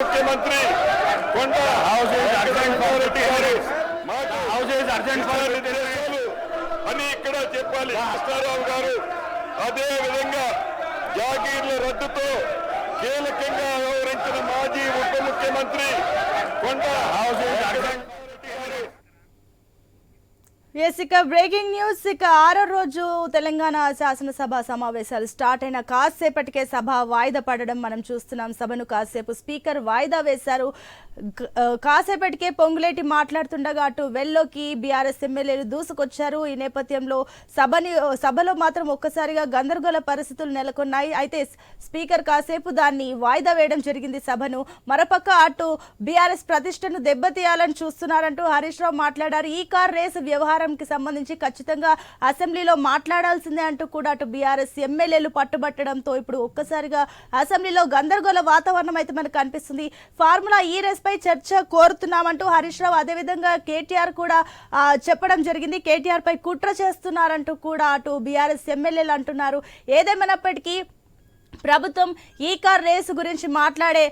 ముఖ్యమంత్రి కొండ హౌసెస్ అర్జెంట్ గారు హౌసెస్ అర్జెంట్ దేశాలు అని ఇక్కడ చెప్పాలి. కృష్ణారావు గారు అదే విధంగా జాగీర్ల రద్దుతో కీలకంగా వ్యవహరించిన మాజీ ఉప ముఖ్యమంత్రి కొండ హౌసెస్ అర్జెంట్ ఎస్ ఇక బ్రేకింగ్ న్యూస్ ఇక ఆరో రోజు తెలంగాణ శాసనసభ సమావేశాలు స్టార్ట్ అయిన కాసేపటికే సభ వాయిదా పడడం మనం చూస్తున్నాం. సభను కాసేపు స్పీకర్ వాయిదా వేశారు. కాసేపటికే పొంగులేటి మాట్లాడుతుండగా అటు వెల్లోకి బీఆర్ఎస్ ఎమ్మెల్యేలు దూసుకొచ్చారు. ఈ నేపథ్యంలో సభని సభలో మాత్రం ఒక్కసారిగా గందరగోళ పరిస్థితులు నెలకొన్నాయి. అయితే స్పీకర్ కాసేపు దాన్ని వాయిదా వేయడం జరిగింది సభను. మరోపక్క అటు బీఆర్ఎస్ ప్రతిష్టను దెబ్బతీయాలని చూస్తున్నారంటూ హరీష్ రావు మాట్లాడారు. ఈ కార్ రేసు వ్యవహారంకి సంబంధించి ఖచ్చితంగా అసెంబ్లీలో మాట్లాడాల్సిందే అంటూ కూడా అటు బీఆర్ఎస్ ఎమ్మెల్యేలు పట్టుబట్టడంతో ఇప్పుడు ఒక్కసారిగా అసెంబ్లీలో గందరగోళ వాతావరణం అయితే మనకు కనిపిస్తుంది. ఫార్ములా ఈ రేస్ పై చర్చ కోరుతున్నామంటూ హరీష్ రావు అదేవిధంగా కేటీఆర్ కూడా చెప్పడం జరిగింది. కేటీఆర్ పై కుట్ర చేస్తున్నారంటూ కూడా అటు బీఆర్ఎస్ ఎమ్మెల్యేలు అంటున్నారు. ఏదేమైనప్పటికీ ప్రభుత్వం ఈ కార్ రేసు గురించి మాట్లాడే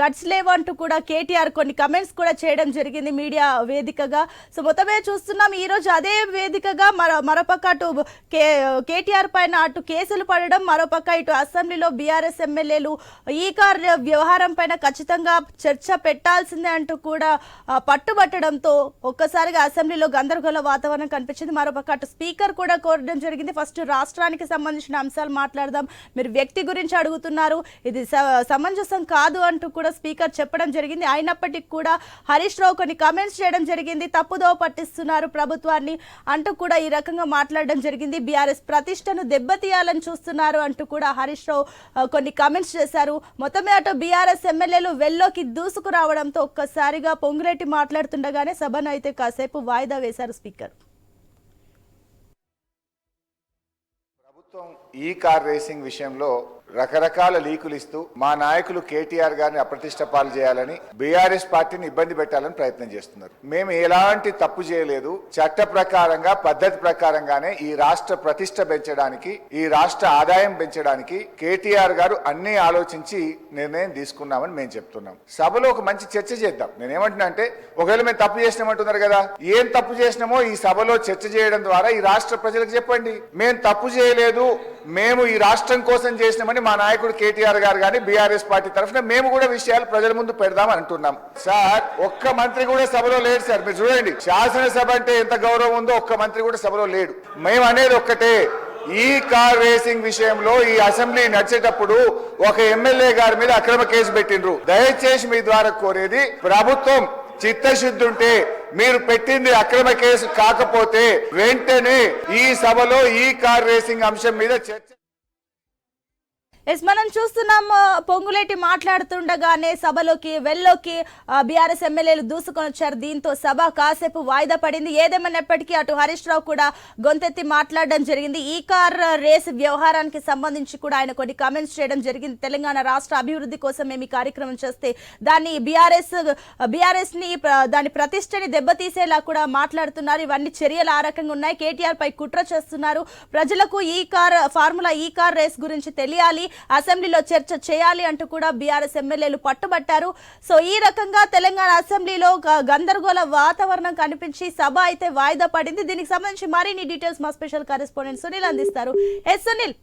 గట్స్ లేవంటూ కూడా కేటీఆర్ కొన్ని కమెంట్స్ కూడా చేయడం జరిగింది మీడియా వేదికగా. సో మొత్తమే చూస్తున్నాం ఈరోజు అదే వేదికగా మరో మరోపక్క అటు కే కేటీఆర్ పైన అటు కేసులు పడడం మరోపక్క ఇటు అసెంబ్లీలో బీఆర్ఎస్ ఎమ్మెల్యేలు ఈ కార్ వ్యవహారం పైన ఖచ్చితంగా చర్చ పెట్టాల్సిందే అంటూ కూడా పట్టుబట్టడంతో ఒక్కసారిగా అసెంబ్లీలో గందరగోళ వాతావరణం కనిపించింది. మరోపక్క అటు స్పీకర్ కూడా కోరడం జరిగింది. ఫస్ట్ రాష్ట్రానికి సంబంధించిన అంశాలు మాట్లాడదాం. మీరు వ్యక్తి వ్యక్తి గురించి అడుగుతున్నారు. ఇది స- సమంజసం కాదు అంటూ కూడా స్పీకర్ చెప్పడం జరిగింది. అయినప్పటికీ కూడా హరీష్ రావు కొన్ని కమెంట్స్ చేయడం జరిగింది. తప్పుదోవ పట్టిస్తున్నారు ప్రభుత్వాన్ని అంటూ కూడా ఈ రకంగా మాట్లాడడం జరిగింది. బీఆర్ఎస్ ప్రతిష్టను దెబ్బతీయాలని చూస్తున్నారు అంటూ కూడా హరీష్ రావు కొన్ని కమెంట్స్ చేశారు. మొత్తమే అటు బీఆర్ఎస్ ఎమ్మెల్యేలు వెల్లోకి దూసుకురావడంతో ఒక్కసారిగా పొంగురెడ్డి మాట్లాడుతుండగానే సభను అయితే కాసేపు వాయిదా వేశారు స్పీకర్. ప్రభుత్వం ఈ కార్ రేసింగ్ విషయంలో రకరకాల లీకులు ఇస్తూ మా నాయకులు కేటీఆర్ గారిని అప్రతిష్ట పాలు చేయాలని బీఆర్ఎస్ పార్టీని ఇబ్బంది పెట్టాలని ప్రయత్నం చేస్తున్నారు. మేము ఎలాంటి తప్పు చేయలేదు. చట్ట ప్రకారంగా పద్ధతి ప్రకారంగానే ఈ రాష్ట్ర ప్రతిష్ట పెంచడానికి ఈ రాష్ట్ర ఆదాయం పెంచడానికి కేటీఆర్ గారు అన్ని ఆలోచించి నిర్ణయం తీసుకున్నామని మేము చెప్తున్నాం. సభలో ఒక మంచి చర్చ చేద్దాం. నేనేమంటున్నా అంటే ఒకవేళ మేము తప్పు చేసినామంటున్నారు కదా ఏం తప్పు చేసినామో ఈ సభలో చర్చ చేయడం ద్వారా ఈ రాష్ట్ర ప్రజలకు చెప్పండి. మేము తప్పు చేయలేదు. మేము ఈ రాష్ట్రం కోసం చేసినామని మా నాయకుడు కేటీఆర్ గారు కానీ బీఆర్ఎస్ పార్టీ తరఫున మేము కూడా విషయాలు ప్రజల ముందు పెడదాం అంటున్నాం. సార్ ఒక్క మంత్రి కూడా సభలో లేడు సార్. మీరు చూడండి శాసనసభ అంటే ఎంత గౌరవం ఉందో ఒక్క మంత్రి కూడా సభలో లేడు. మేము అనేది ఒక్కటే. ఈ కార్ రేసింగ్ విషయంలో ఈ అసెంబ్లీ నడిచేటప్పుడు ఒక ఎమ్మెల్యే గారి మీద అక్రమ కేసు పెట్టిండ్రు. దయచేసి మీ ద్వారా కోరేది ప్రభుత్వం చిత్తశుద్ధి ఉంటే మీరు పెట్టింది అక్రమ కేసు కాకపోతే వెంటనే ఈ సభలో ఈ కార్ రేసింగ్ అంశం మీద చర్చ ఎస్ మనం చూస్తున్నాం పొంగులేటి మాట్లాడుతుండగానే సభలోకి వెల్లోకి బీఆర్ఎస్ ఎమ్మెల్యేలు దూసుకొని వచ్చారు. దీంతో సభ కాసేపు వాయిదా పడింది. ఏదేమైనప్పటికీ అటు హరీష్ రావు కూడా గొంతెత్తి మాట్లాడడం జరిగింది. ఈ కార్ రేస్ వ్యవహారానికి సంబంధించి కూడా ఆయన కొన్ని కామెంట్స్ చేయడం జరిగింది. తెలంగాణ రాష్ట్ర అభివృద్ధి కోసం మేము ఈ కార్యక్రమం చేస్తే దాన్ని బీఆర్ఎస్ బీఆర్ఎస్ని దాని ప్రతిష్టని దెబ్బతీసేలా కూడా మాట్లాడుతున్నారు. ఇవన్నీ చర్యలు ఆ రకంగా ఉన్నాయి. కేటీఆర్ పై కుట్ర చేస్తున్నారు. ప్రజలకు ఈ కార్ ఫార్ములా ఈ కార్ రేస్ గురించి తెలియాలి. అసెంబ్లీలో చర్చ చేయాలి అంటూ కూడా బీఆర్ఎస్ ఎమ్మెల్యేలు పట్టుబట్టారు. సో ఈ రకంగా తెలంగాణ అసెంబ్లీలో గ- గందరగోళ వాతావరణం కనిపించి సభ అయితే వాయిదా పడింది. దీనికి సంబంధించి మరిన్ని డీటెయిల్స్ మా స్పెషల్ కరెస్పాండెంట్ సునీల్ అందిస్తారు. ఎస్ సునీల్.